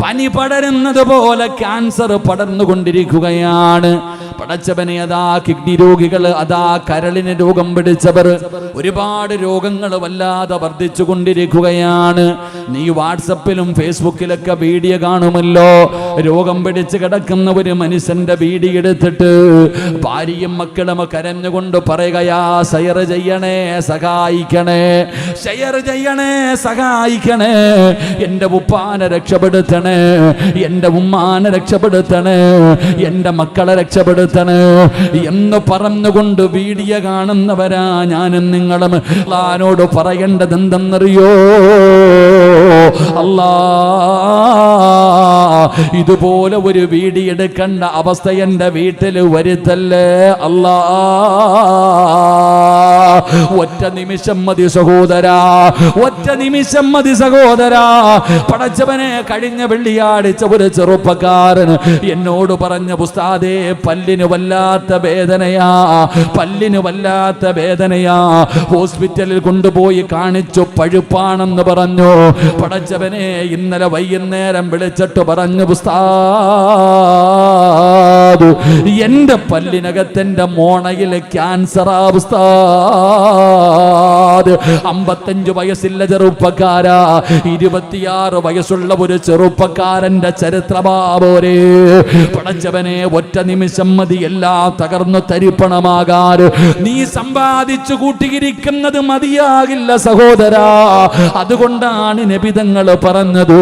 പനി പടരുന്നത് പോലെ ക്യാൻസർ പടർന്നുകൊണ്ടിരിക്കുകയാണ്. പടച്ചവനെ അതാ കിഡ്നി രോഗികൾ അതാ കരളിന് രോഗം പിടിച്ചവർ. ഒരുപാട് രോഗങ്ങൾ വല്ലാതെ വർദ്ധിച്ചു കൊണ്ടിരിക്കുകയാണ് നീ വാട്സപ്പിലും ഫേസ്ബുക്കിലൊക്കെ വീഡിയോ കാണുമല്ലോ. രോഗം പിടിച്ച് കിടക്കുന്ന ഒരു മനുഷ്യന്റെ വീഡിയോ എടുത്തിട്ട് ഭാര്യയും മക്കളും കരഞ്ഞുകൊണ്ട് പറയുകയാ ഷെയർ ചെയ്യണേ സഹായിക്കണേ ഷെയർ ചെയ്യണേ സഹായിക്കണേ. എന്റെ ഉപ്പാനെ രക്ഷപ്പെടുത്തണേ. എന്റെ ഉമ്മാനെ രക്ഷപ്പെടുത്തണേ. എന്റെ മക്കളെ രക്ഷപ്പെടുത്തണേ. എന്ന് പറഞ്ഞുകൊണ്ട് വീഡിയോ കാണുന്നവരാ ഞാനും നിങ്ങളും. അള്ളാനോട് പറയേണ്ടത് എന്തെന്നറിയോ അല്ലാ ഇതുപോലെ ഒരു വീഡിയോ എടുക്കേണ്ട അവസ്ഥ എന്റെ വീട്ടിൽ വരുത്തല്ലേ? അല്ലാ. ഒറ്റ നിമിഷം മതി സഹോദരാ ഒറ്റ നിമിഷം മതി സഹോദരാ. പടച്ചവനെ കഴിഞ്ഞ വെള്ളിയാഴ്ച ഒരു ചെറുപ്പക്കാരൻ എന്നോട് പറഞ്ഞ പുസ്താദേ പല്ലിന് വല്ലാത്ത വേദനയാ പല്ലിന് വല്ലാത്ത വേദനയാ. ഹോസ്പിറ്റലിൽ കൊണ്ടുപോയി കാണിച്ചു പഴുപ്പാണെന്ന് പറഞ്ഞു. പടച്ചവനെ ഇന്നലെ വൈകുന്നേരം വിളിച്ചിട്ട് പറഞ്ഞു പുസ്താദ് എന്റെ പല്ലിനകത്തെന്റെ മോണയിലെ ക്യാൻസർ ഉസ്താദ്. അമ്പത്തഞ്ച് വയസ്സില്ല ചെറുപ്പക്കാരാ ഇരുപത്തിയാറ് വയസ്സുള്ള ഒരു ചെറുപ്പക്കാരന്റെ ചരിത്രമാവോരേ പടച്ചവനെ ഒറ്റ നിമിഷം മതി എല്ലാം തകർന്നു തരിപ്പണമാകാൻ. നീ സമ്പാദിച്ചു കൂട്ടിയിരിക്കുന്നത് മതിയാകില്ല സഹോദരാ. അതുകൊണ്ടാണ് നബിതങ്ങൾ പറഞ്ഞത്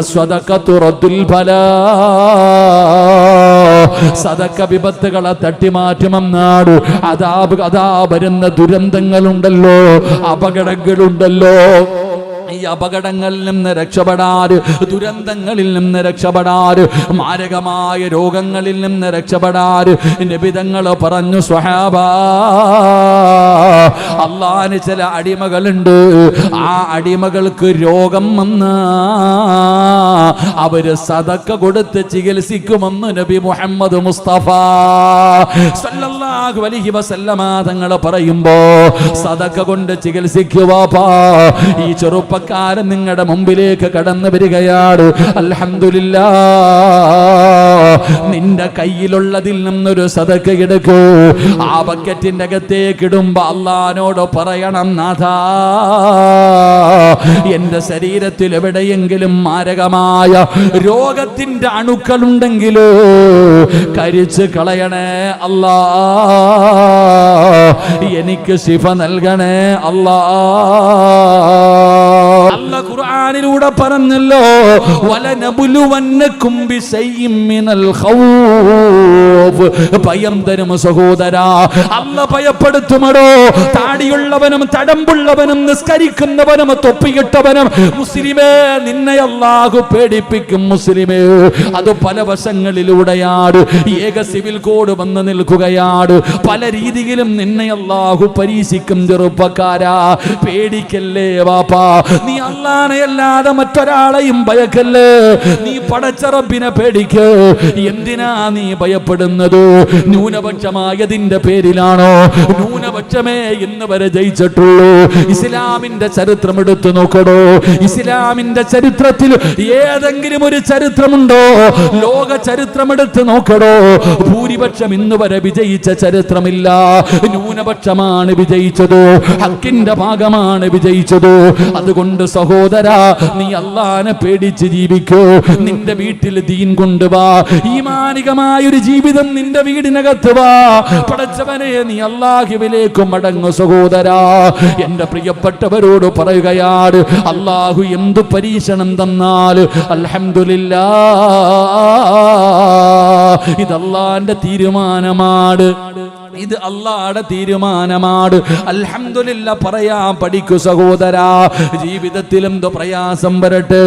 അസ്വതക്കത്തുറത്തുൽ ഫല. സദക്ക വിപത്തുകളെ തട്ടിമാറ്റുമെന്നാട് അതാ അതാ വരുന്ന ദുരന്തങ്ങളുണ്ടല്ലോ അപകടങ്ങളുണ്ടല്ലോ. ഈ അപകടങ്ങളിൽ നിന്ന് രക്ഷപ്പെടാറ് ദുരന്തങ്ങളിൽ നിന്ന് രക്ഷപ്പെടാറ് മാരകമായ രോഗങ്ങളിൽ നിന്ന് രക്ഷപ്പെടാറ് നിബിതങ്ങൾ പറഞ്ഞു സ്വഹാബ അള്ളാന് ചില അടിമകളുണ്ട്. ആ അടിമകൾക്ക് രോഗം വന്ന അവർ സതക്ക കൊടുത്ത് ചികിത്സിക്കുമെന്ന് നബി മുഹമ്മദ് മുസ്തഫ. സല്ലല്ലാഹു അലൈഹി വസല്ലമ തങ്ങൾ പറയുമ്പോ സതക്ക കൊണ്ട് ചികിത്സിക്കുവാപ്പാ ഈ ചെറുപ്പക്കാരൻ നിങ്ങളുടെ മുമ്പിലേക്ക് കടന്നു വരികയാണ്. അൽഹംദുലില്ലാ നിന്റെ കയ്യിലുള്ളതിൽ നിന്നൊരു സതക്ക എടുക്കൂ. ആ ബക്കറ്റിന്റെ അകത്തേക്ക് ഇടുമ്പോ അള്ളഹാനോട് പറയണം നാഥ എന്റെ ശരീരത്തിൽ എവിടെയെങ്കിലും മാരകമായ രോഗത്തിന്റെ അണുക്കളുണ്ടെങ്കിലോ കരിച്ച് കളയണേ അല്ലാ. എനിക്ക് ശിഫ നൽകണേ അല്ലാ. അല്ല ഖുർആനിലൂടെ പറഞ്ഞല്ലോ വലനബുലുവന്നക്കും ബിശൈഇം മിനൽ ഖൗഫ്. ഭയം തരും സഹോദരാ അല്ല ഭയപ്പെടുത്തുമടോ താടിയുള്ളവനും തടമ്പുള്ളവനും നിസ്കരിക്കുന്നവനും തൊപ്പിയിട്ടവനും മുസ്ലിമേ നിന്നെ അല്ലാഹു പേടിപ്പിക്കും മുസ്ലിമേ. അത് പല വശങ്ങളിലൂടെയാണ് ഏക സിവിൽ കോഡ് വന്ന് നിൽക്കുകയാണ് പല രീതിയിലും നിന്നെ അല്ലാഹു പരീക്ഷിക്കും ചെറുപ്പക്കാരാ. പേടിക്കല്ലേ വാപ്പാ നീ അല്ലാനെ അല്ലാതെ മറ്റൊരാളെയും ഭയക്കല്ലേ? നീ പടച്ചറബിനെ പേടിക്ക്. എന്തിനാ നീ ഭയപ്പെടുന്നത്? ന്യൂനപക്ഷമായതിന്റെ പേരിലാണോ? ന്യൂനപക്ഷമേ ഇന്ന് വരെ ജയിച്ചിട്ടുള്ളൂ. ഇസ്ലാമിന്റെ ചരിത്രം എടുത്തു നോക്കടോ. ഇസ്ലാമിന്റെ ചരിത്രത്തിൽ ഏതെങ്കിലും ഒരു ചരിത്രമുണ്ടോ? ലോക ചരിത്രം എടുത്തു നോക്കടോ. ഭൂരിപക്ഷം ഇന്ന് വരെ വിജയിച്ച ചരിത്രമില്ല. ന്യൂനപക്ഷമാണ് വിജയിച്ചത്. ഹക്കിന്റെ ഭാഗമാണ് വിജയിച്ചത്. അതുകൊണ്ട് സഹോദര നീ അള്ളാനെ പേടിച്ച് ജീവിക്കൂ. നിന്റെ വീട്ടിൽ ദീൻ കൊണ്ടുവാ ഈ ഒരു ജീവിതം നിന്റെ വീടിനകത്ത് വാ. പടച്ചവനെ നീ അള്ളാഹുവിലേക്ക് മടങ്ങു സഹോദര. എന്റെ പ്രിയപ്പെട്ടവരോട് പറയുകയാണ് അള്ളാഹു എന്തു പരീക്ഷണം തന്നാൽ? അൽഹംദുലില്ലാ. ഇത് അള്ളാന്റെ തീരുമാനമാണ്. ഇത് അള്ളാടെ തീരുമാനമാണ്. അൽഹംദുലില്ല പറയാ പഠിക്കു സഹോദരാ ജീവിതത്തിൽ എന്തോ പ്രയാസം വരട്ടെ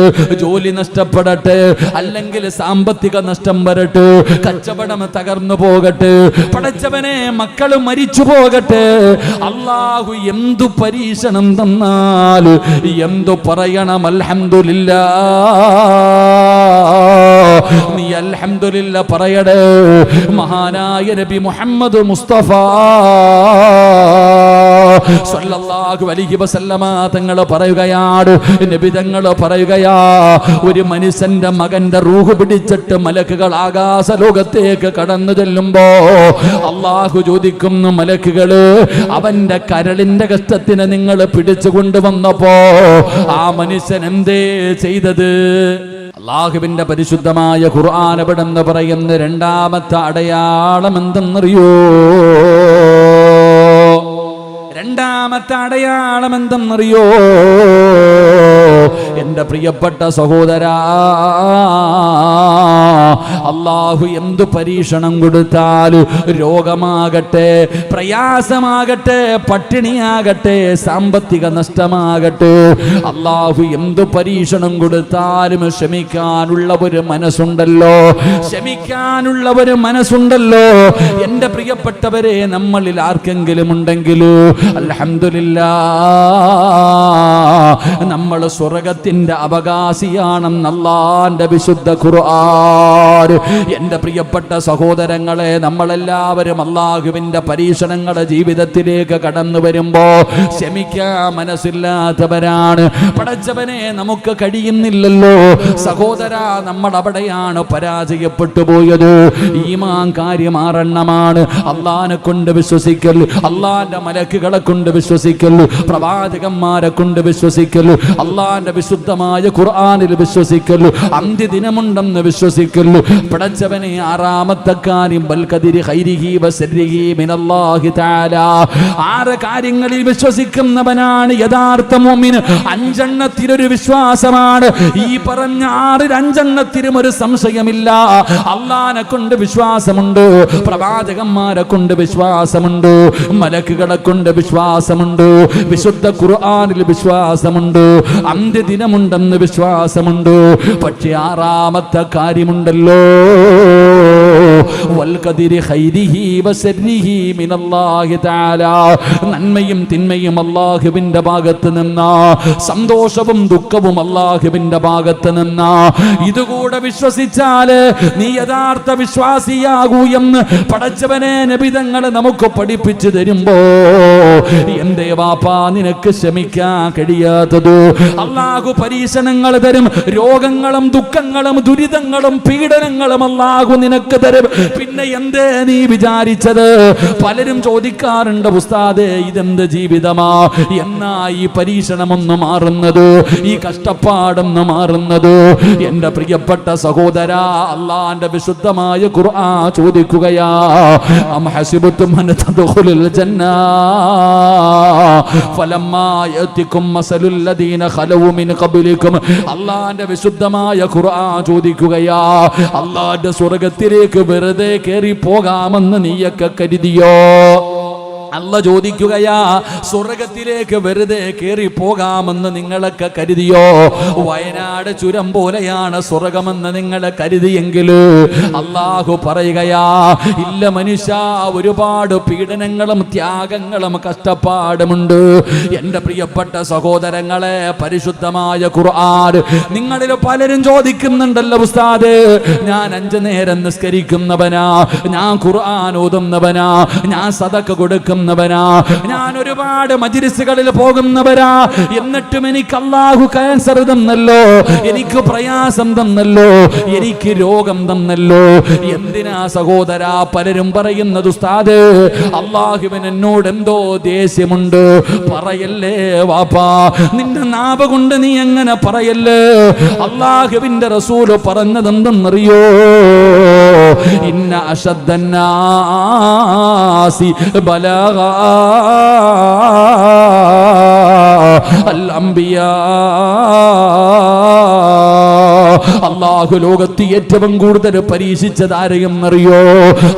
ജോലി നഷ്ടപ്പെടട്ടെ അല്ലെങ്കിൽ സാമ്പത്തിക നഷ്ടം വരട്ടെ കച്ചവടം തകർന്നു പോകട്ടെ പടച്ചവനെ മക്കൾ മരിച്ചു പോകട്ടെ അള്ളാഹു എന്തു പരീക്ഷണം തന്നാൽ എന്തു പറയണം അൽഹംദുലില്ല. നീ അൽഹംദുലില്ല പറയടേ. മഹാനായ നബി മുഹമ്മദ് മുസ്തഫ. സല്ലല്ലാഹു അലൈഹി വസല്ലമ തങ്ങൾ പറയുകയാണ് നബി തങ്ങൾ പറയുകയാ ഒരു മനുഷ്യന്റെ മകന്റെ റൂഹ് പിടിച്ചിട്ട് മലക്കുകൾ ആകാശ ലോകത്തേക്ക് കടന്നു ചെല്ലുമ്പോ അള്ളാഹു ചോദിക്കുന്നു മലക്കുകൾ അവന്റെ കരളിന്റെ കഷ്ടത്തിന് നിങ്ങൾ പിടിച്ചു കൊണ്ടുവന്നപ്പോ ആ മനുഷ്യൻ എന്തേ ചെയ്തത്? അള്ളാഹുവിന്റെ പരിശുദ്ധമായ ഖുർആൻ എവിടെന്ന് പറയുന്ന രണ്ടാമത്തെ അടയാളം എന്തെന്നറിയോ? രണ്ടാമത്തെ അടയാളം എന്തെന്നറിയോ എന്റെ പ്രിയപ്പെട്ട സഹോദരാ അള്ളാഹു എന്തു പരീക്ഷണം കൊടുത്താലും രോഗമാകട്ടെ പ്രയാസമാകട്ടെ പട്ടിണിയാകട്ടെ സാമ്പത്തിക നഷ്ടമാകട്ടെ. അള്ളാഹു എന്തു പരീക്ഷണം കൊടുത്താലും ക്ഷമിക്കാനുള്ള ഒരു മനസ്സുണ്ടല്ലോ. ക്ഷമിക്കാനുള്ള ഒരു മനസ്സുണ്ടല്ലോ. എന്റെ പ്രിയപ്പെട്ടവരെ നമ്മളിൽ ആർക്കെങ്കിലും ഉണ്ടെങ്കിലോ അലഹമില്ല നമ്മൾ സ്വർഗത്തിന്റെ അവകാശിയാണെന്ന് അള്ളാന്റെ വിശുദ്ധ ഖുർആൻ. എന്റെ പ്രിയപ്പെട്ട സഹോദരങ്ങളെ നമ്മളെല്ലാവരും അള്ളാഹുവിന്റെ പരീക്ഷണങ്ങളെ ജീവിതത്തിലേക്ക് കടന്നു വരുമ്പോൾ ക്ഷമിക്കാൻ മനസ്സില്ലാത്തവരാണ്. പടച്ചവനെ നമുക്ക് കഴിയുന്നില്ലല്ലോ. സഹോദര നമ്മൾ അവിടെയാണ് പരാജയപ്പെട്ടു പോയത്. ഈമാൻ കാര്യം ആറെണ്ണമാണ് അള്ളാനെ കൊണ്ട് വിശ്വസിക്കൽ അള്ളാന്റെ മലക്കുകളെ കൊണ്ട് വിശ്വസിക്കൽ പ്രവാചകന്മാരെ കൊണ്ട് വിശ്വസിക്കൽ അള്ളാന്റെ വിശുദ്ധമായ ഖുർആാനിൽ വിശ്വസിക്കൽ അന്ത്യദിനമുണ്ടെന്ന് വിശ്വസിക്കൽ പടച്ചവനെ ആറാമത്തെ കാര്യം ബൽകദിരി ഹൈരിഹി വസരിഹി മിനല്ലാഹി തആല. ആറ് കാര്യങ്ങളിൽ വിശ്വസിക്കുന്നവനാണ് യഥാർത്ഥ മുഅ്മിൻ. അഞ്ചെണ്ണത്തിലൊരു വിശ്വാസമാണ്. ഈ പറഞ്ഞ ആറിൽ അഞ്ചെണ്ണത്തിലും ഒരു സംശയമില്ല. അള്ളാനെ കൊണ്ട് വിശ്വാസമുണ്ട് പ്രവാചകന്മാരെ കൊണ്ട് വിശ്വാസമുണ്ട് മലക്കുകളെ കൊണ്ട് വിശ്വാസമുണ്ട് വിശുദ്ധ ഖുർആനിൽ വിശ്വാസമുണ്ട് അന്ത്യദിനമുണ്ടെന്ന് വിശ്വാസമുണ്ട്. പക്ഷെ ആറാമത്തെ കാര്യമുണ്ടല്ലോ. Lord. നന്മയും തിന്മയും അല്ലാഹുവിന്റെ ഭാഗത്ത് നിന്നാ. സന്തോഷവും ദുഃഖവും അല്ലാഹുവിന്റെ ഭാഗത്ത് നിന്നാ. ഇതുകൂടെ വിശ്വസിച്ചാൽ നീ യഥാർത്ഥ വിശ്വാസിയാകൂ എന്ന് പടച്ചവനെ നബിതങ്ങളെ നമുക്ക് പഠിപ്പിച്ചു തരുമ്പോ എന്റെ വാപ്പാ നിനക്ക് ക്ഷമിക്കാൻ കഴിയാത്തതോ? അള്ളാഹു പരീക്ഷണങ്ങൾ തരും രോഗങ്ങളും ദുഃഖങ്ങളും ദുരിതങ്ങളും പീഡനങ്ങളും അള്ളാഹു നിനക്ക് തരും. പിന്നെ എന്തേ നീ വിചാരിച്ചത്? പലരും ചോദിക്കാറുണ്ട് ഉസ്താദേ ഇതെന്ത് ജീവിതമാ? എന്നാ ഈ പരീക്ഷണമൊന്ന് മാറുന്നത്? ഈ കഷ്ടപ്പാടൊന്ന് മാറുന്നത്? എന്റെ പ്രിയപ്പെട്ട സഹോദര അള്ളാന്റെ വിശുദ്ധമായ ഖുർആ ചോദിക്കുകയാ അം ഹസിബത്തും തദ്ഖുലുൽ ജന്ന ഫലമ്മാ യഅതികും മസലുൽ ലദീന ഖലവു മിൻ ഖബ്ലികും അള്ളാന്റെ വിശുദ്ധമായ ഖുർആ ചോദിക്കുകയാ അള്ളാന്റെ സ്വർഗത്തിലേക്ക് വെറുതെ കയറി പോകാമെന്ന് നീയൊക്കെ കരുതിയോ? അല്ല ചോദിക്കുകയാ സ്വർഗത്തിലേക്ക് വെറുതെ കയറി പോകാമെന്ന് നിങ്ങളൊക്കെ കരുതിയോ? വയനാട് ചുരം പോലെയാണ് സ്വർഗമെന്ന് നിങ്ങൾ കരുതിയെങ്കിൽ അള്ളാഹു പറയുകയാ ഇല്ല മനുഷ്യ ഒരുപാട് പീഡനങ്ങളും ത്യാഗങ്ങളും കഷ്ടപ്പാടുമുണ്ട്. എന്റെ പ്രിയപ്പെട്ട സഹോദരങ്ങളെ പരിശുദ്ധമായ ഖുർആൻ നിങ്ങളിൽ പലരും ചോദിക്കുന്നുണ്ടല്ലോ ഉസ്താദ്. ഞാൻ അഞ്ചു നേരം നിസ്കരിക്കുന്നവനാ ഞാൻ ഖുർആൻ ഓതുന്നവനാ ഞാൻ സദക്ക കൊടുക്കുന്നവനാ ഞാൻ ഒരുപാട് മജിരിസുകളിൽ പോകുന്നവരാ. എന്നിട്ടും എനിക്ക് അള്ളാഹു ക്യാൻസർ തന്നല്ലോ. എനിക്ക് പ്രയാസം തന്നല്ലോ. എനിക്ക് രോഗം തന്നല്ലോ. എന്തിനാ സഹോദര പലരും പറയുന്നത് ഉസ്താദ്? അള്ളാഹുവിന് എന്നോട് എന്തോ ദേഷ്യമുണ്ട്. പറയല്ലേ വാപ്പാ. നിന്റെ നാവ് കൊണ്ട് നീ എങ്ങനെ പറയല്ലേ? അള്ളാഹുവിന്റെ റസൂൽ പറഞ്ഞതെന്തെന്നറിയോ? ഇന്ന എന്തെന്നറിയോ ഇന്ന അശദ്ദന്നാസി ബലഗ അള്ളാഹു ലോകത്ത് ഏറ്റവും കൂടുതൽ പരീക്ഷിച്ചത് ആരെയും അറിയോ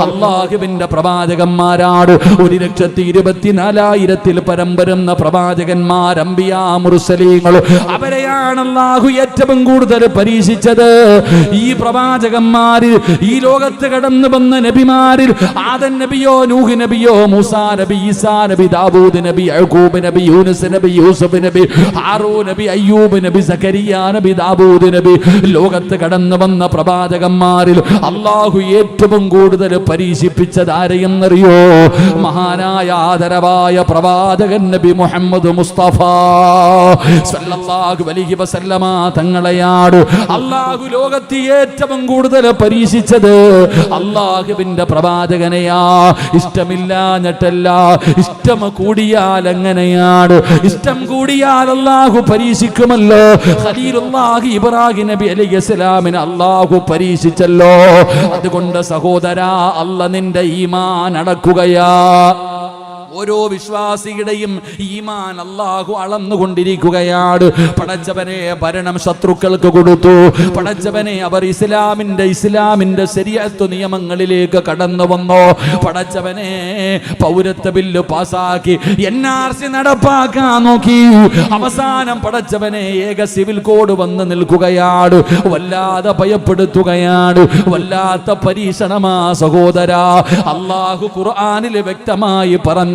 അള്ളാഹുവിന്റെ പ്രവാചകന്മാരാണ്. ഒരു ലക്ഷത്തി ഇരുപത്തിനാലായിരത്തിൽ പരം വരുന്ന പ്രവാചകന്മാർ മുറുസലീങ്ങൾ അവരെയാണ് അള്ളാഹു ഏറ്റവും കൂടുതൽ പരീക്ഷിച്ചത്. ഈ പ്രവാചകന്മാരിൽ ഈ ലോകത്ത് കടന്നു വന്ന നബിമാരിൽ ആദൻ നബിയോ നൂഹ് നബിയോ മൂസാ നബി ഈസാ നബി ദാവൂദ് നബി യഹൂബ് നബി യൂനുസ് നബി യൂസഫ് നബി ഹാറൂ നബി അയ്യൂബ് നബി സക്കരിയ നബി ദാവൂദ് നബി ലോകത്ത് കടന്നു വന്ന പ്രവാചകന്മാരിൽ അള്ളാഹു ഏറ്റവും കൂടുതൽ പരീക്ഷിപ്പിച്ചത് ആരെയെന്നറിയോ? മഹാനായ ആദരവായ പ്രവാചകൻ നബി മുഹമ്മദ് മുസ്തഫ സല്ലല്ലാഹു അലൈഹി വസല്ലമ തങ്ങളെയാട് അള്ളാഹു ലോകത്ത് ഏറ്റവും കൂടുതൽ പരീക്ഷിച്ചത്. അള്ളാഹുവിന്റെ പ്രവാചകനെയാ. ഇഷ്ടമില്ലാഞ്ഞിട്ടല്ല ഇഷ്ടം കൂടിയാൽ എങ്ങനെയാണ്? ഇഷ്ടം കൂടിയാൽ അള്ളാഹു പരീക്ഷിക്കുമല്ലോ. ഖലീലുല്ലാഹി ഇബ്രാഹിം നബി ഇസ്ലാമിന് അള്ളാഹു പരീക്ഷിച്ചല്ലോ. അതുകൊണ്ട് സഹോദരാ അല്ല നിന്റെ ഈമാൻ അടക്കുകയാ. ഓരോ വിശ്വാസിയുടെയും ഈമാൻ അള്ളാഹു അളന്നുകൊണ്ടിരിക്കുകയാണ്. പടച്ചവനെ ഭരണം ശത്രുക്കൾക്ക് കൊടുത്തു. പടച്ചവനെ അവർ ഇസ്ലാമിന്റെ ഇസ്ലാമിന്റെ ശരിയത്വ നിയമങ്ങളിലേക്ക് കടന്നു വന്നു. പടച്ചവനെ പൗരത്വ ബില്ല് പാസാക്കി എൻ ആർ സി നടപ്പാക്കാൻ നോക്കി. അവസാനം പടച്ചവനെ ഏക സിവിൽ കോഡ് വന്ന് നിൽക്കുകയാണ്. വല്ലാതെ ഭയപ്പെടുത്തുകയാണ്. വല്ലാത്ത പരീക്ഷണമാ സഹോദര. അള്ളാഹു ഖുർആനിൽ വ്യക്തമായി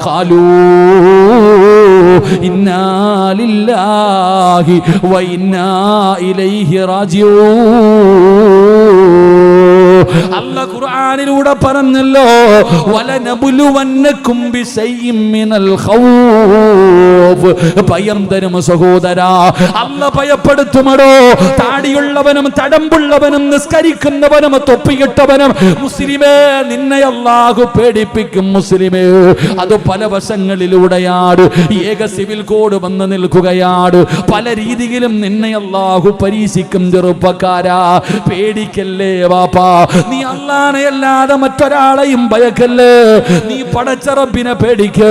قالوا إنا لله وإنا إليه راجعون. അല്ല ഖുർആനിലൂടെ പറഞ്ഞല്ലോ വലനബുലുവന്നക്കും ബിശൈഇൻ മിനൽ ഖൗഫ്. ഭയം തരും സഹോദരാ അല്ല ഭയപ്പെടുത്തുമടോ താടിയുള്ളവനും തടമ്പുള്ളവനും നിസ്കരിക്കുന്നവനും തൊപ്പിയിട്ടവനും മുസ്ലിമേ നിന്നെ അല്ലാഹു പേടിപ്പിക്കും മുസ്ലിമേ. അത് പല വശങ്ങളിലൂടെയാണ് ഏക സിവിൽ കോഡ് വന്ന് നിൽക്കുകയാണ് പല രീതിയിലും നിന്നെ അല്ലാഹു പരീക്ഷിക്കും ചെറുപ്പക്കാരാ. പേടിക്കല്ലേ വാപ്പാ നീ അല്ലാനെ അല്ലാതെ മറ്റൊരാളെയും ഭയക്കല്ലേ? നീ പടച്ചറബിനെ പേടിക്ക്.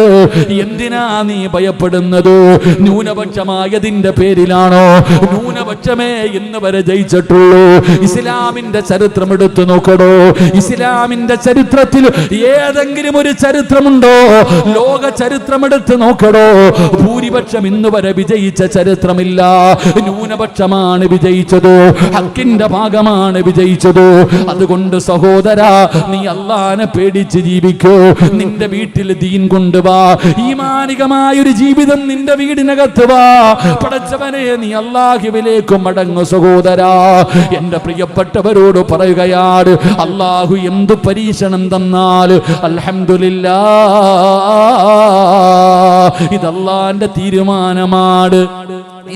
എന്തിനാ നീ ഭയപ്പെടുന്നത്? ന്യൂനപക്ഷമായതിന്റെ പേരിലാണോ? ന്യൂനപക്ഷമേ ഇന്ന് വരെ ജയിച്ചിട്ടുള്ളൂ. ഇസ്ലാമിന്റെ ചരിത്രം എടുത്തു നോക്കടോ. ഇസ്ലാമിന്റെ ചരിത്രത്തിൽ ഏതെങ്കിലും ഒരു ചരിത്രമുണ്ടോ? ലോക ചരിത്രം എടുത്തു നോക്കടോ. ഭൂരിപക്ഷം ഇന്ന് വരെ വിജയിച്ച ചരിത്രമില്ല. ന്യൂനപക്ഷമാണ് വിജയിച്ചത്. ഹക്കിന്റെ ഭാഗമാണ് വിജയിച്ചത്. അതുകൊണ്ട് സഹോദര നീ അള്ളാനെ പേടിച്ച് ജീവിക്കൂ. നിന്റെ വീട്ടിൽ ദീൻ കൊണ്ടുവാ ഈ ഒരു ജീവിതം നിന്റെ വീടിനകത്ത് വാ. പടച്ചവനെ നീ അള്ളാഹുവിലേക്ക് മടങ്ങു സഹോദര. എന്റെ പ്രിയപ്പെട്ടവരോട് പറയുകയാണ് അള്ളാഹു എന്തു പരീക്ഷണം തന്നാൽ അൽഹംദുലില്ലാ. ഇതല്ലാന്റെ തീരുമാനമാണ്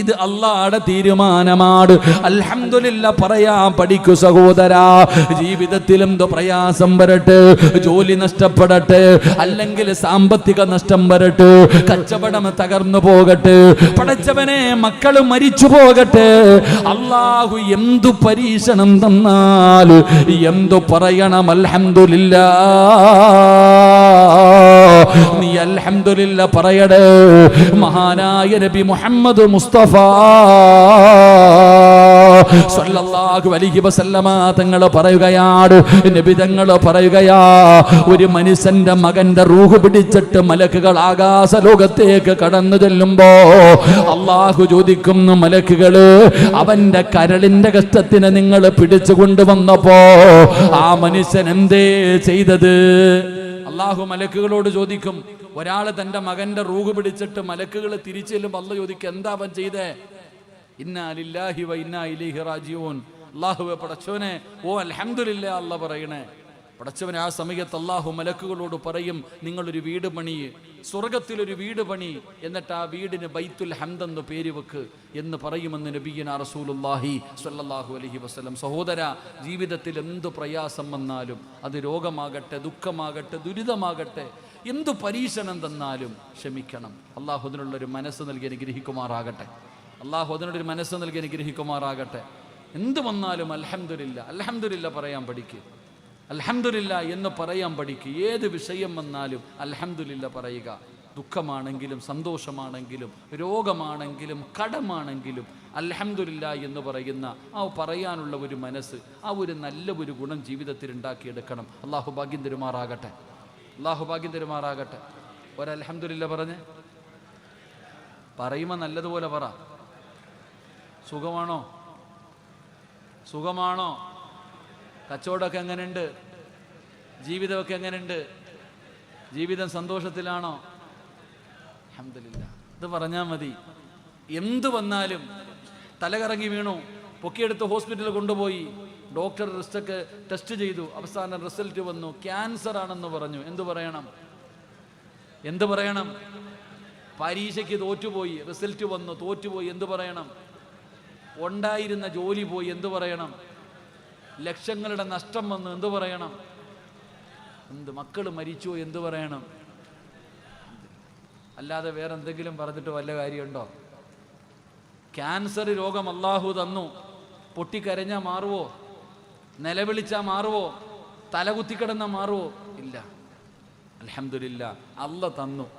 ഇത് അള്ളാടെ തീരുമാനമാണ് അൽഹംദുലില്ല പറയാ പഠിക്കു സഹോദരാ. ജീവിതത്തിൽ എന്തോ പ്രയാസം വരട്ടെ ജോലി നഷ്ടപ്പെടട്ടെ അല്ലെങ്കിൽ സാമ്പത്തിക നഷ്ടം വരട്ടെ കച്ചവടം തകർന്നു പോകട്ടെ പടച്ചവനെ മക്കൾ മരിച്ചു പോകട്ടെ. അള്ളാഹു എന്തു പരീക്ഷണം തന്നാൽ എന്തു പറയണം അൽഹംദുലില്ല. നീ അൽഹംദുലില്ല പറയടേ. മഹാനായ നബി മുഹമ്മദ് മുസ്തഫ സല്ലല്ലാഹു അലൈഹി വസല്ലമ തങ്ങൾ പറയുകയാണ് നബി തങ്ങൾ പറയുകയാ ഒരു മനുഷ്യന്റെ മകന്റെ റൂഹ് പിടിച്ചിട്ട് മലക്കുകൾ ആകാശ ലോകത്തേക്ക് കടന്നു ചെല്ലുമ്പോ അള്ളാഹു ചോദിക്കുന്നു മലക്കുകൾ അവന്റെ കരളിന്റെ കഷ്ടത്തിന് നിങ്ങൾ പിടിച്ചു കൊണ്ടുവന്നപ്പോ ആ മനുഷ്യൻ എന്തേ ചെയ്തത്? അള്ളാഹു മലക്കുകളോട് ചോദിക്കും ഒരാൾ തന്റെ മകന്റെ റൂഹ് പിടിച്ചിട്ട് മലക്കുകൾ തിരിച്ചെല്ലും അല്ല ചോദിക്കും എന്താ അവൻ ചെയ്തേ? ഇന്നാ ലില്ലാഹി വ ഇന്നാ ഇലൈഹി റാജിഊൻ. അള്ളാഹുവെ പടച്ചോനെ ഓ അൽഹംദുലില്ലാ അല്ല പറയണേ. പടച്ചവൻ ആ സമയത്ത് അള്ളാഹു മലക്കുകളോട് പറയും നിങ്ങളൊരു വീട് പണി സ്വർഗത്തിലൊരു വീട് പണി എന്നിട്ട് ആ വീടിന് ബൈത്തുൽ ഹംദെന്ന് പേര് വെക്ക് എന്ന് പറയുമെന്ന് നബീന റസൂലുല്ലാഹി സല്ലാഹു അലഹി വസ്ലം സഹോദര ജീവിതത്തിൽ എന്ത് പ്രയാസം വന്നാലും അത് രോഗമാകട്ടെ ദുഃഖമാകട്ടെ ദുരിതമാകട്ടെ എന്തു പരീക്ഷണം തന്നാലും ക്ഷമിക്കണം. അള്ളാഹു അതിനുള്ളൊരു മനസ്സ് നൽകി അനുഗ്രഹിക്കുമാറാകട്ടെ. അള്ളാഹു അതിനുള്ളൊരു മനസ്സ് നൽകി അനുഗ്രഹിക്കുമാറാകട്ടെ. എന്ത് വന്നാലും അൽഹംദുലില്ല അൽഹംദുലില്ല പറയാൻ പഠിക്കുക അൽഹംദുലില്ല എന്ന് പറയാൻ പഠിക്കുക ഏത് വിഷയം വന്നാലും അലഹമില്ല പറയുക. ദുഃഖമാണെങ്കിലും സന്തോഷമാണെങ്കിലും രോഗമാണെങ്കിലും കടമാണെങ്കിലും അലഹമില്ല എന്ന് പറയുന്ന ആ പറയാനുള്ള ഒരു മനസ്സ് ആ ഒരു നല്ല ഒരു ഗുണം ജീവിതത്തിൽ ഉണ്ടാക്കിയെടുക്കണം. അള്ളാഹു ഭാഗ്യം തരുമാറാകട്ടെ. അള്ളാഹു ഭാഗ്യം തരുമാറാകട്ടെ. ഒരലഹമില്ല പറഞ്ഞ്. പറയുമ്പോൾ നല്ലതുപോലെ പറ. സുഖമാണോ? സുഖമാണോ? കച്ചവടമൊക്കെ എങ്ങനെയുണ്ട്? ജീവിതമൊക്കെ എങ്ങനെയുണ്ട്? ജീവിതം സന്തോഷത്തിലാണോ? അഹമ്മദില്ല ഇത് പറഞ്ഞാൽ മതി. എന്തു വന്നാലും തലകറങ്ങി വീണു പൊക്കിയെടുത്ത് ഹോസ്പിറ്റലിൽ കൊണ്ടുപോയി ഡോക്ടർ റിസ്റ്റൊക്കെ ടെസ്റ്റ് ചെയ്തു അവസാനം റിസൾട്ട് വന്നു ക്യാൻസർ ആണെന്ന് പറഞ്ഞു. എന്തു പറയണം? എന്ത് പറയണം? പരീക്ഷയ്ക്ക് തോറ്റുപോയി റിസൾട്ട് വന്നു തോറ്റുപോയി എന്തു പറയണം? ഉണ്ടായിരുന്ന ജോലി പോയി എന്തു പറയണം? ലക്ഷങ്ങളുടെ നഷ്ടം വന്ന്. എന്തു പറയണം? എന്ത് മക്കൾ മരിച്ചു എന്തു പറയണം? അല്ലാതെ വേറെ എന്തെങ്കിലും പറഞ്ഞിട്ട് വല്ല കാര്യമുണ്ടോ? ക്യാൻസർ രോഗം അള്ളാഹു തന്നു. പൊട്ടിക്കരഞ്ഞാൽ മാറുവോ? നിലവിളിച്ചാൽ മാറുവോ? തലകുത്തിക്കിടന്ന മാറുവോ? ഇല്ല. അലഹമില്ല അല്ല തന്നു.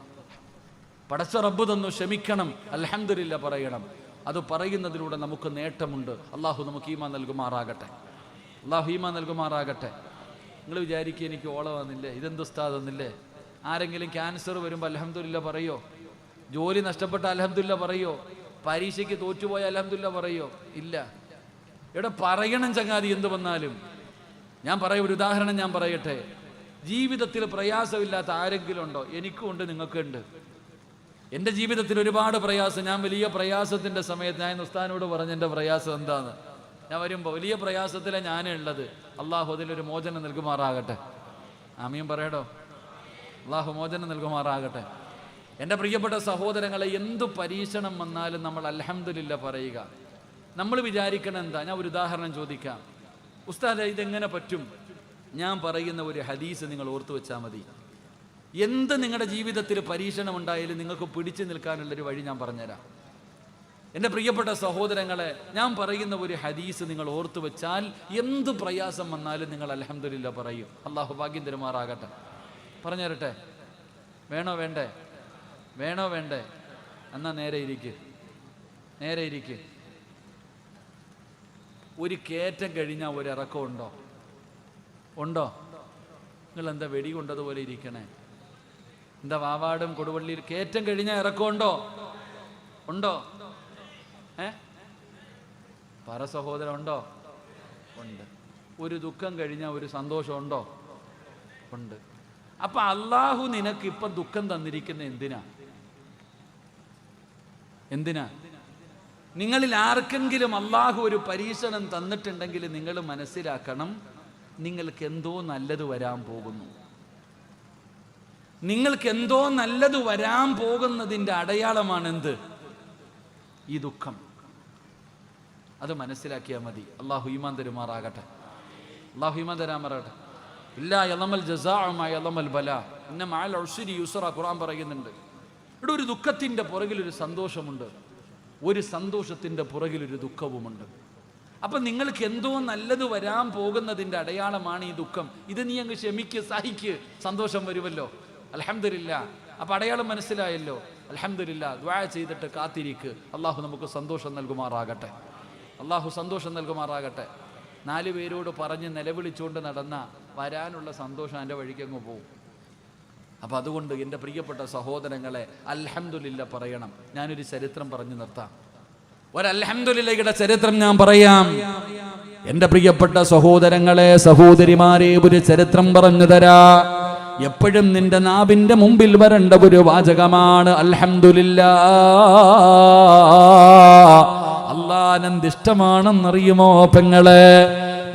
പടച്ച റബ്ബ് തന്നു. ക്ഷമിക്കണം. അലഹമില്ല പറയണം. അത് പറയുന്നതിലൂടെ നമുക്ക് നേട്ടമുണ്ട്. അള്ളാഹു നമുക്ക് ഈമാ നൽകുമാറാകട്ടെ. അള്ളാഹു ഈമാ നൽകുമാറാകട്ടെ. നിങ്ങൾ വിചാരിക്കുക എനിക്ക് ഓള വന്നില്ലേ ഇതെന്ത് ഉസ്താദ് വന്നില്ലേ? ആരെങ്കിലും ക്യാൻസർ വരുമ്പോൾ അലഹമില്ല പറയോ? ജോലി നഷ്ടപ്പെട്ട അലഹമില്ല പറയോ? പരീക്ഷയ്ക്ക് തോറ്റുപോയ അലഹമില്ല പറയോ? ഇല്ല. ഇവിടെ പറയണം ചങ്ങാതി എന്ത് വന്നാലും. ഞാൻ പറയും ഒരു ഉദാഹരണം ഞാൻ പറയട്ടെ. ജീവിതത്തിൽ പ്രയാസമില്ലാത്ത ആരെങ്കിലും ഉണ്ടോ? എനിക്കും ഉണ്ട് നിങ്ങൾക്കുണ്ട് എന്റെ ജീവിതത്തിൽ ഒരുപാട് പ്രയാസം ഞാൻ വലിയ പ്രയാസത്തിന്റെ സമയത്ത് ഞാൻ ഉസ്താനോട് പറഞ്ഞ എന്റെ പ്രയാസം എന്താന്ന്? ഞാൻ വരുമ്പോൾ വലിയ പ്രയാസത്തിലാണ് ഞാൻ ഉള്ളത്. അള്ളാഹു അതിലൊരു മോചനം നൽകുമാറാകട്ടെ. ആമീൻ പറയടോ? അള്ളാഹു മോചനം നൽകുമാറാകട്ടെ. എന്റെ പ്രിയപ്പെട്ട സഹോദരങ്ങളെ എന്തു പരീക്ഷണം വന്നാലും നമ്മൾ അലഹമില്ല പറയുക. നമ്മൾ വിചാരിക്കണം എന്താ? ഞാൻ ഒരു ഉദാഹരണം ചോദിക്കാം. ഉസ്താദ് ഇതെങ്ങനെ പറ്റും? ഞാൻ പറയുന്ന ഒരു ഹദീസ് നിങ്ങൾ ഓർത്തു വെച്ചാൽ മതി. എന്ത് നിങ്ങളുടെ ജീവിതത്തിൽ പരീക്ഷണം ഉണ്ടായാലും നിങ്ങൾക്ക് പിടിച്ചു നിൽക്കാനുള്ളൊരു വഴി ഞാൻ പറഞ്ഞുതരാം. എന്റെ പ്രിയപ്പെട്ട സഹോദരങ്ങളെ ഞാൻ പറയുന്ന ഒരു ഹദീസ് നിങ്ങൾ ഓർത്തു വെച്ചാൽ എന്ത് പ്രയാസം വന്നാലും നിങ്ങൾ അലഹമില്ല പറയും. അള്ളാഹു ഭാഗ്യം തരുമാറാകട്ടെ. പറഞ്ഞു തരട്ടെ വേണോ വേണ്ടേ? വേണോ വേണ്ടേ? എന്നാ നേരെ ഇരിക്ക്. നേരെ ഇരിക്ക്. ഒരു കയറ്റം കഴിഞ്ഞാൽ ഒരു ഇറക്കം ഉണ്ടോ? ഉണ്ടോ? നിങ്ങൾ എന്താ വെടി കൊണ്ടതുപോലെ ഇരിക്കണേ? എന്താ വാവാടും കൊടുവള്ളിയിൽ കയറ്റം കഴിഞ്ഞാൽ ഇറക്കമുണ്ടോ ഉണ്ടോ? ഏ? പറ സഹോദരൻ ഉണ്ടോ? ഉണ്ട്. ഒരു ദുഃഖം കഴിഞ്ഞാൽ ഒരു സന്തോഷമുണ്ടോ ഉണ്ട്? അപ്പൊ അള്ളാഹു നിനക്ക് ഇപ്പം ദുഃഖം തന്നിരിക്കുന്ന എന്തിനാ? എന്തിനാ? നിങ്ങളിൽ ആർക്കെങ്കിലും അള്ളാഹു ഒരു പരീക്ഷണം തന്നിട്ടുണ്ടെങ്കിൽ നിങ്ങൾ മനസ്സിലാക്കണം നിങ്ങൾക്ക് എന്തോ നല്ലത് വരാൻ പോകുന്നു. നിങ്ങൾക്ക് എന്തോ നല്ലത് വരാൻ പോകുന്നതിന്റെ അടയാളമാണെന്ത്? ഈ ദുഃഖം. അത് മനസ്സിലാക്കിയാൽ മതി. അള്ളാഹു ഈമാൻ തരുമാറാകട്ടെ. അള്ളാഹു ഈമാൻ തരാമാറാകട്ടെ ഇല്ല യലമൽ ജസാഅമായ യലമൽ ബല. ഇന്ന മാൽ ഉസ്രി യുസറ ഖുറാൻ പറയുന്നുണ്ട്. ഇവിടെ ഒരു ദുഃഖത്തിന്റെ പുറകിലൊരു സന്തോഷമുണ്ട്. ഒരു സന്തോഷത്തിന്റെ പുറകിലൊരു ദുഃഖവുമുണ്ട്. അപ്പം നിങ്ങൾക്ക് എന്തോ നല്ലത് വരാൻ പോകുന്നതിന്റെ അടയാളമാണ് ഈ ദുഃഖം. ഇത് നീ അങ്ങ് ക്ഷമിക്ക് സഹിക്ക് സന്തോഷം വരുമല്ലോ. അലഹമില്ല അപ്പം അടയാളം മനസ്സിലായല്ലോ. അലഹമില്ല ദ്വായ ചെയ്തിട്ട് കാത്തിരിക്ക്. അള്ളാഹു നമുക്ക് സന്തോഷം നൽകുമാറാകട്ടെ. അള്ളാഹു സന്തോഷം നൽകുമാറാകട്ടെ. നാല് പേരോട് പറഞ്ഞ് നിലവിളിച്ചുകൊണ്ട് നടന്ന വരാനുള്ള സന്തോഷം എന്റെ വഴിക്കങ്ങ് പോവും. അപ്പം അതുകൊണ്ട് എന്റെ പ്രിയപ്പെട്ട സഹോദരങ്ങളെ അൽഹംദുലില്ല പറയണം. ഞാനൊരു ചരിത്രം പറഞ്ഞു നിർത്താം. ഒരൽഹംദുലില്ലയുടെ ചരിത്രം ഞാൻ പറയാം. എന്റെ പ്രിയപ്പെട്ട സഹോദരങ്ങളെ സഹോദരിമാരെ ഒരു ചരിത്രം പറഞ്ഞു തരാ. എപ്പോഴും നിന്റെ നാവിന്റെ മുമ്പിൽ വരേണ്ട ഒരു വാചകമാണ് അൽഹംദുലില്ല. അള്ളാനെന്ത് ഇഷ്ടമാണെന്നറിയുമോ പെങ്ങളെ?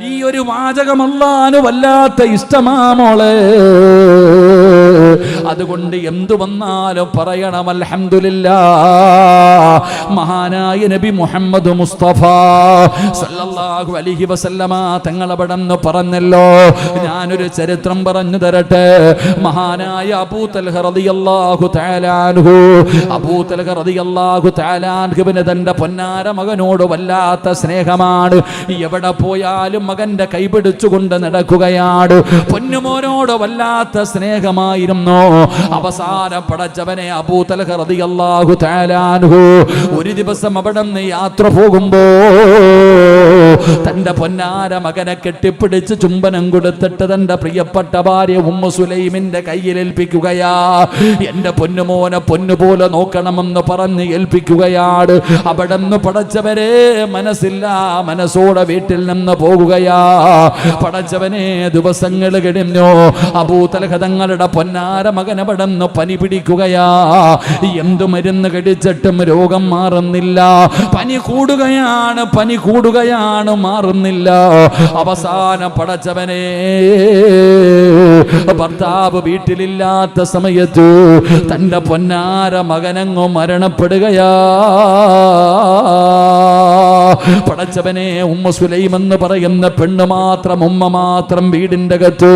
ഈ ഒരു വാചകം അള്ളാനു വല്ലാത്ത ഇഷ്ടമാ മോളെ. അതുകൊണ്ട് എന്തു വന്നാലും പറയണം അൽഹമില്ല മഹാനായ നബി മുഹമ്മദ് മുസ്തഫ സല്ലല്ലാഹു അലൈഹി വസല്ലമ തങ്ങളവിടെന്ന് പറഞ്ഞല്ലോ. ഞാനൊരു ചരിത്രം പറഞ്ഞു തരട്ടെ. മഹാനായ അബൂ തൽഹ റളിയല്ലാഹു തആലാൻഹു അബൂ തൽഹ റളിയല്ലാഹു തആലാൻഹുവിന് തന്റെ പൊന്നാര മകനോട് വല്ലാത്ത സ്നേഹമാണ്. എവിടെ പോയാലും മകന്റെ കൈപിടിച്ചുകൊണ്ട് നടക്കുകയാണ്. പൊന്നുമോനോട് വല്ലാത്ത സ്നേഹമായിരുന്നു. അവസാനം പടച്ചവനെ അബൂതലഹു ഒരു ദിവസം അവിടെ നിന്ന് യാത്ര പോകുമ്പോ തന്റെ പൊന്നാര മകനെ കെട്ടിപ്പിടിച്ച് ചുംബനം കൊടുത്തിട്ട് തന്റെ പ്രിയപ്പെട്ട ഭാര്യ ഉമ്മ സുലൈമിന്റെ കയ്യിൽ ഏൽപ്പിക്കുകയാ. എന്റെ പൊന്നുമോനെ പൊന്നുപോലെ നോക്കണമെന്ന് പറഞ്ഞ് ഏൽപ്പിക്കുകയാണ്. അവിടെ നിന്ന് പടച്ചവരെ മനസ്സില്ല മനസ്സോടെ വീട്ടിൽ നിന്ന് പോകുകയാ. പടച്ചവനെ ദിവസങ്ങൾ കഴിഞ്ഞു. അബൂതലഹതങ്ങളുടെ പൊന്നാര മകൻ പനി പിടിക്കുകയാ. എന്തു മരുന്ന് കടിച്ചിട്ടും രോഗം മാറുന്നില്ല. പനി കൂടുകയാണ് പനി കൂടുകയാണ് മാറുന്നില്ല. അവസാനം പടച്ചവനെ ഭർത്താവ് വീട്ടിലില്ലാത്ത സമയത്ത് തന്റെ പൊന്നാര മകനങ്ങോ മരണപ്പെടുകയാ. പടച്ചവനെ ഉമ്മ സുലൈം എന്ന് പറയുന്ന പെണ്ണ് മാത്രം ഉമ്മ മാത്രം വീടിന്റെ അകത്തു.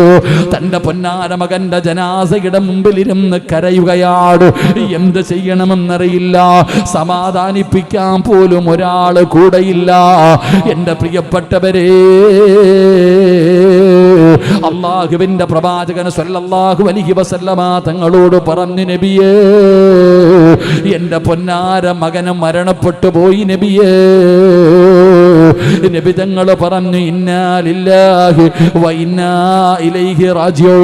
തന്റെ പൊന്നാര മകന്റെ ജനാസയുടെ മുമ്പിലിരുന്ന് കരയുകയാണ് എന്ത് ചെയ്യണമെന്നറിയില്ല. സമാധാനിപ്പിക്കാൻ പോലും ഒരാൾ കൂടെയില്ല. എന്റെ പ്രിയപ്പെട്ടവരെ അള്ളാഹുവിന്റെ പ്രവാചകൻ സല്ലല്ലാഹു അലിഹി വസല്ലമാ തങ്ങളോട് പറഞ്ഞു നബിയേ എന്റെ പൊന്നാര മകന് മരണപ്പെട്ടു പോയി നബിയേ. നബി തങ്ങൾ പറഞ്ഞു ഇന്നാലില്ലാഹി വ ഇന്നാ ഇലൈഹി റാജിഊ.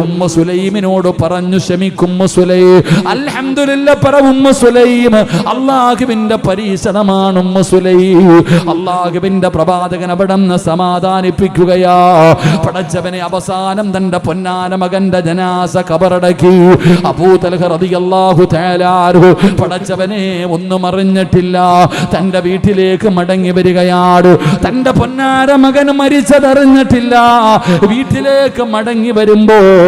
ഉമ്മ സുലൈമിനോട് പറഞ്ഞു ക്ഷമിക്കുമ്മ സുലൈം. അൽഹംദുലില്ല പറ ഉമ്മ സുലൈം. അള്ളാഹുവിന്റെ പരീക്ഷണമാണ് ഉമ്മ സുലൈം. അള്ളാഹുവിന്റെ പ്രവാചകൻ അവിടെ നിന്ന് സമാധാനിപ്പിക്കുകയാ. പടച്ചവനെ അവസാനം തന്റെ പൊന്നാന മകന്റെ ജനാസ കബറടക്കി. അബൂതൽഹു പടച്ചവനെ ഒന്നും അറിഞ്ഞിട്ടില്ല. തന്റെ വീട്ടിലേക്ക് മടങ്ങി വരികയാണ് തന്റെ പൊന്നാര മകൻ മരിച്ചതറിഞ്ഞിട്ടില്ല. വീട്ടിലേക്ക് മടങ്ങി വരുമ്പോ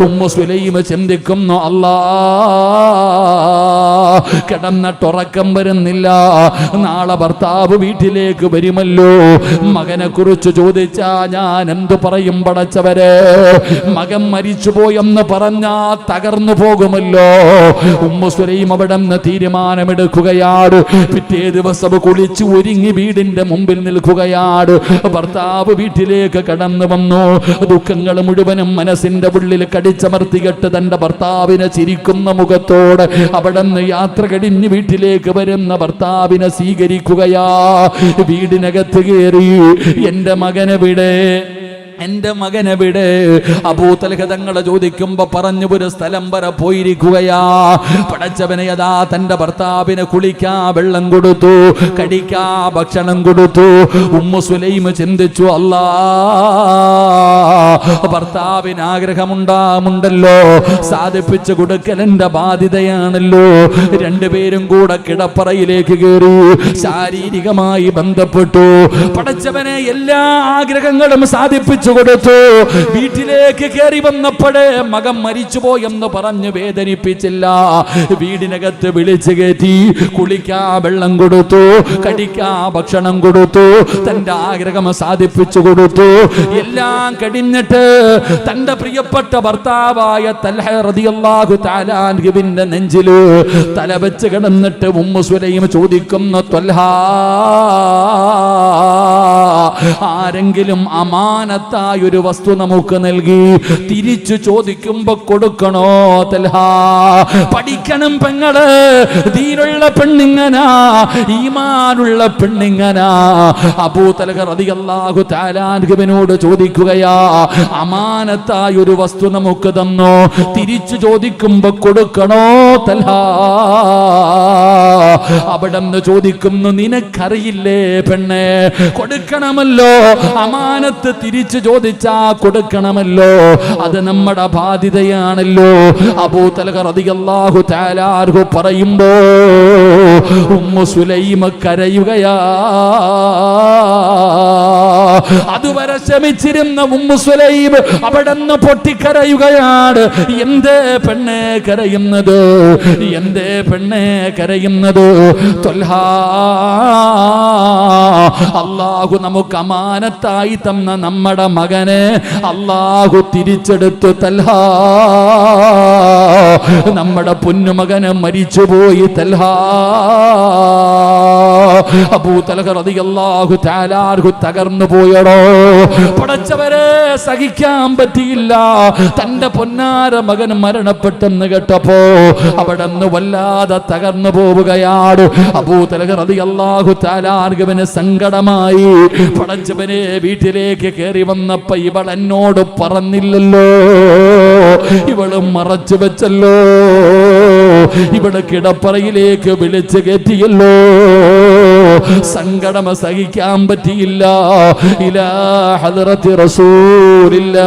ഉമ്മ സുലൈമ ചിന്തിക്കുന്നു അല്ലാ. കിടന്നിട്ടുറക്കം വരുന്നില്ല. നാളെ ഭർത്താവ് വീട്ടിലേക്ക് വരുമല്ലോ. മകനെ കുറിച്ച് ചോദിച്ചാ ഞാൻ എന്തു പറയും പടച്ചവരെ? മകൻ മരിച്ചുപോയെന്ന് പറഞ്ഞാ തകർന്നു പോകുമല്ലോ. ഉമ്മ സുലൈം അവിടെ നിന്ന് തീരുമാനമെടുക്കുകയാണ്. പിറ്റേ ദിവസം കുളിച്ച് ഒരുങ്ങി വീടിന്റെ മുമ്പിൽ നിൽക്കുകയാണ്. ഭർത്താവ് വീട്ടിലേക്ക് കടന്നു വന്നു. ദുഃഖങ്ങൾ മുഴുവനും മനസ്സിന്റെ ഉള്ളിൽ കടിച്ചമർത്തികെട്ട് തന്റെ ഭർത്താവിനെ ചിരിക്കുന്ന മുഖത്തോട് അവിടെ നിന്ന് യാത്ര കഴിഞ്ഞ് വീട്ടിലേക്ക് വരുന്ന ഭർത്താവിനെ സ്വീകരിക്കുകയാ. വീടിനകത്ത് കയറി എന്റെ മകനെ മകനെവിടെ എന്റെ മകനെവിടെ അബൂതലഹതങ്ങളെ ചോദിക്കുമ്പോ പറഞ്ഞു ഒരു സ്ഥലം വരെ പോയിരിക്കുകയാ. പടച്ചവനെ അതാ തന്റെ ഭർത്താവിനെ കുളിക്കാ വെള്ളം കൊടുത്തു കടിക്കാ ഭക്ഷണം കൊടുത്തു. ഉമ്മ സുലൈമ ചിന്തിച്ചു അല്ലാ ഭർത്താവിന് ആഗ്രഹമുണ്ടാമുണ്ടല്ലോ സാധിപ്പിച്ചു കൊടുക്കൽ എന്റെ ബാധ്യതയാണല്ലോ. രണ്ടുപേരും കൂടെ കിടപ്പറയിലേക്ക് കയറി ശാരീരികമായി ബന്ധപ്പെട്ടു. പടച്ചവനെ എല്ലാ ആഗ്രഹങ്ങളും സാധിപ്പിച്ചു കൊടുത്തു. വീട്ടിലേക്ക് കയറി വന്നപ്പോഴേ മകൻ മരിച്ചുപോയെന്ന് പറഞ്ഞ് വേദനിപ്പിച്ചില്ല. വീടിനകത്ത് വിളിച്ചു കയറ്റി കുളിക്കാ വെള്ളം കൊടുത്തു കടിക്കാ ഭക്ഷണം കൊടുത്തു തന്റെ ആഗ്രഹം സാധിപ്പിച്ചു കൊടുത്തു. എല്ലാം കഴിഞ്ഞിട്ട് തന്റെ പ്രിയപ്പെട്ട ഭർത്താവായ തൽഹ റളിയല്ലാഹു തആല നെഞ്ചിൽ തല വെച്ച് കിടന്നിട്ട് ഉമ്മു സുലൈം ചോദിക്കുന്നു ത്വൽഹാ ആരെങ്കിലും അമാനത്തായ ഒരു വസ്തു നമുക്ക് നൽകി തിരിച്ചു ചോദിക്കുമ്പോ കൊടുക്കണോ തൽഹ? പഠിക്കണം പെങ്ങൾ ദീനുള്ള പെണ്ണിങ്ങനാ ഈമാനുള്ള പെണ്ണിങ്ങനാ. അബൂതലഹ റളിയല്ലാഹു തആല അൻഹുവിനോട് ചോദിക്കുകയാ അമാനത്തായ ഒരു വസ്തു നമുക്ക് തന്നോ? തിരിച്ചു ചോദിക്കുമ്പോ കൊടുക്കണോ തൽഹാ? അവിടെ ചോദിക്കുന്നു നിനക്കറിയില്ലേ പെണ്ണെ കൊടുക്കണമല്ലോ. അമാനത്ത് തിരിച്ചു ചോദിച്ചാ കൊടുക്കണമല്ലോ. അത് നമ്മുടെ ബാധ്യതയാണല്ലോ. അബൂതലഹ അൻഹു പറയുമ്പോ ഉമ്മു സുലൈമ കരയുകയാ. അതുവരെ ശമിച്ചിരുന്ന ഉമ്മു സുലൈബ് അവിടെ നിന്ന് പൊട്ടിക്കരയുകയാണ്. എന്തേ പെണ്ണെ കരയുന്നത്? എന്തേ പെണ്ണെ കരയുന്നത്? അള്ളാഹു നമുക്ക് അമാനത്തായി തന്ന നമ്മുടെ മകനെ അള്ളാഹു തിരിച്ചെടുത്തു. തൽഹാ നമ്മുടെ പൊന്നുമകന് മരിച്ചുപോയി. തൽഹാ അബൂ തലഹ റളിയല്ലാഹു തആലാഹു തകർന്നു പോയടോ. പടച്ചവരെ സഹിക്കാൻ പറ്റിയില്ല. തന്റെ പൊന്നാര മകൻ മരണപ്പെട്ടെന്ന് കേട്ടപ്പോ അവിടെ വല്ലാതെ തകർന്നു പോവുകയാണ്. അബൂ തലഹ റളിയല്ലാഹു തആലാഹുവിന് സങ്കടമായി. പടച്ചവനെ വീട്ടിലേക്ക് കയറി വന്നപ്പോ ഇവൾ എന്നോട് പറഞ്ഞില്ലല്ലോ. ഇവൾ മറച്ചു വെച്ചല്ലോ. ഇവിടെ കിടപ്പറയിലേക്ക് വിളിച്ചു കയറ്റിയല്ലോ സങ്കടമ സഹിക്കാൻ പറ്റിയില്ല. ഇലാ ഹദറത്തി റസൂലില്ല.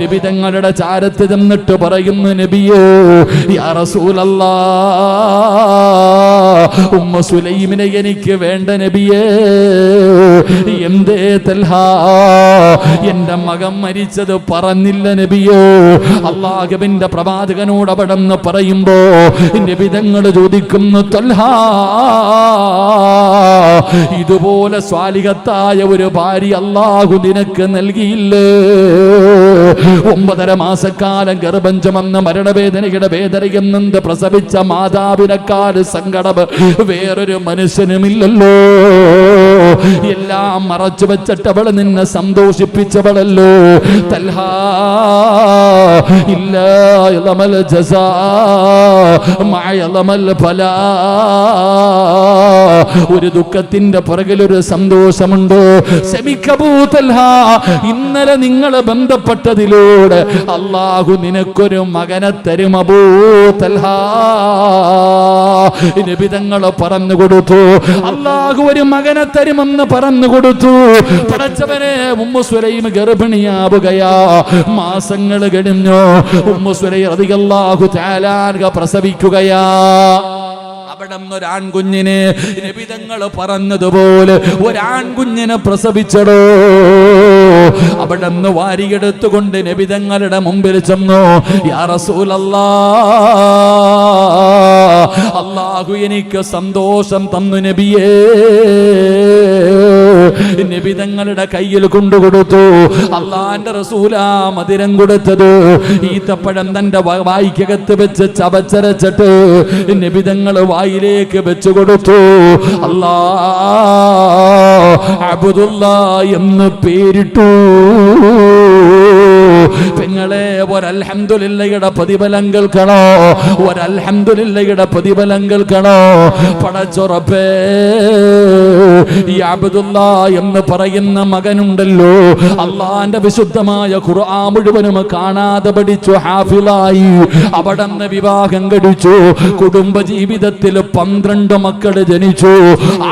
നിബിതങ്ങളുടെ തങ്ങളുടെ ചാരത്ത് ചെന്നിട്ട് പറയുന്നു നബിയോ യാ ഉമ്മ സുലൈമിനെ എനിക്ക് വേണ്ട നബിയേ. എന്തേ തൽഹാ എന്റെ മകൻ മരിച്ചത് പറഞ്ഞില്ല നബിയോ. അള്ളാഹുബിന്റെ പ്രവാചകനോട് അവിടെ നിന്ന് പറയുമ്പോ വിധങ്ങൾ ചോദിക്കുന്നു ഇതുപോലെ സ്വാലികത്തായ ഒരു ഭാര്യ അള്ളാഹു നിനക്ക് നൽകിയില്ലേ? ഒമ്പതര മാസക്കാലം ഗർഭം ചുമന്ന് മരണവേദനയുടെ വേദനയെന്നത് പ്രസവിച്ച മാതാവിനെക്കാൾ സങ്കടം വേറൊരു മനുഷ്യനുമില്ലല്ലോ. എല്ലാം മറച്ചു വെച്ചിട്ടവൾ നിന്നെ സന്തോഷിപ്പിച്ചവളല്ലോ. തൽഹാ ഇല്ല ജസാ ഫലാ. ഒരു ദുഃഖത്തിന്റെ പുറകിൽ ഒരു സന്തോഷമുണ്ട്? ഇന്നലെ നിങ്ങൾ ബന്ധപ്പെട്ടതിലൂടെ അള്ളാഹു നിനക്കൊരു മകനെ തരും നിബിതങ്ങൾ പറഞ്ഞു കൊടുത്തു അള്ളാഹു ഒരു മകനെ തരുമെന്ന് പറഞ്ഞു കൊടുത്തു. പടച്ചവനെ ഉമ്മു സുലൈം ഗർഭിണിയാവുകയാ. മാസങ്ങൾ കഴിഞ്ഞു ഉമ്മു സുലൈം റളിയല്ലാഹു തആല പ്രസവിക്കുകയാ. അവിടെ ഒരാൺകുഞ്ഞിനെ നിബിതങ്ങൾ പറഞ്ഞതുപോലെ ഒരാൺകുഞ്ഞിനെ പ്രസവിച്ചടോ. അവിടെ നിന്ന് വാരിയെടുത്തുകൊണ്ട് നബിതങ്ങളുടെ മുമ്പിൽ ചെന്നു. അള്ളാഹു എനിക്ക് സന്തോഷം തന്നു നബിയേ. നിബിതങ്ങളുടെ കയ്യിൽ കൊണ്ടുകൊടുത്തു. അള്ളാന്റെ റസൂലാ മധുരം കൊടുത്തത്. ഈത്തപ്പഴം തന്റെ വായിക്കകത്ത് വെച്ച് ചവച്ചരച്ചിട്ട് നിബിതങ്ങൾ വായിലേക്ക് വെച്ചു കൊടുത്തു. അല്ലാ അബുദുല്ല എന്ന് പേരിട്ടു. പെങ്ങളെ ഒരൽഹന്തുലില്ലയുടെ പ്രതിഫലം കേൾക്കണോ? ഒരൽഹന്തുലില്ലയുടെ പ്രതിഫലം കേൾക്കണോ? പടച്ചുറപ്പേ ഈ അബ്ദുല്ല എന്ന് പറയുന്ന മകനുണ്ടല്ലോ. അള്ളാന്റെ വിശുദ്ധമായ ഖുർആൻ മുഴുവനും കാണാതെ പഠിച്ചു ഹാഫിലായി അവിടെ നിന്ന് വിവാഹം കഴിച്ചു കുടുംബ ജീവിതത്തിൽ പന്ത്രണ്ട് മക്കൾ ജനിച്ചു.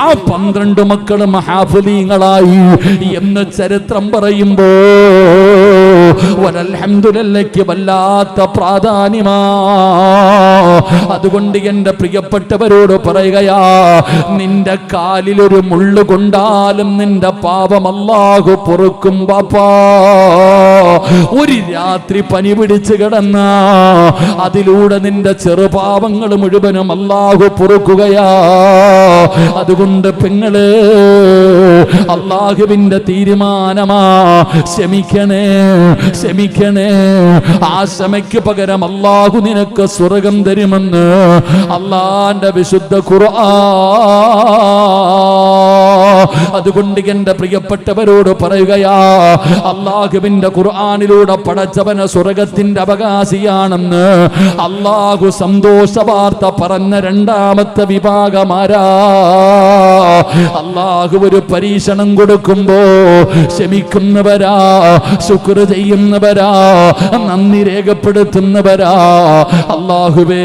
ആ പന്ത്രണ്ട് മക്കളും ഹാഫിലീങ്ങളായി എന്ന് ചരിത്രം പറയുമ്പോ ഒരൽഹംദുലില്ലയ്ക്ക് വല്ലാത്ത പ്രാധാന്യമാ. അതുകൊണ്ട് എന്റെ പ്രിയപ്പെട്ടവരോട് പറയുകയാ നിന്റെ കാലിലൊരു മുള്ളു കൊണ്ടാലും നിന്റെ പാപം അല്ലാഹു പൊറുക്കും പാപ്പാ ഒരു രാത്രി പനി പിടിച്ച് കിടന്ന അതിലൂടെ നിന്റെ ചെറുപാപങ്ങൾ മുഴുവനും അല്ലാഹു പൊറുക്കുകയാ. അതുകൊണ്ട് പെങ്ങൾ അള്ളാഹുവിന്റെ തീരുമാനമാ ക്ഷമിക്കണേ. ക്ഷമിക്കണേ. ആ ക്ഷമയ്ക്ക് പകരം അള്ളാഹു നിനക്ക് സ്വർഗം തരുമെന്ന് അള്ളാന്റെ വിശുദ്ധ ഖുർആ അതുകൊണ്ട് എന്റെ പ്രിയപ്പെട്ടവരോട് പറയുകയാ അള്ളാഹുവിന്റെ ഖുർആാനിലൂടെ പടച്ചവന സ്വർഗത്തിന്റെ അവകാശിയാണെന്ന് അള്ളാഹു സന്തോഷ വാർത്ത പറഞ്ഞ രണ്ടാമത്തെ വിഭാഗമാരാ. അള്ളാഹു ഒരു പരീക്ഷണം കൊടുക്കുമ്പോ ക്ഷമിക്കുന്നവരാ ശുക്ർ ചെയ്യുന്നവരാ നന്ദി രേഖപ്പെടുത്തുന്നവരാ. അള്ളാഹുവേ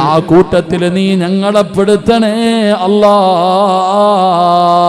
ആ കൂട്ടത്തിൽ നീ ഞങ്ങളെ പെടുത്തണേ അല്ലാ. Allah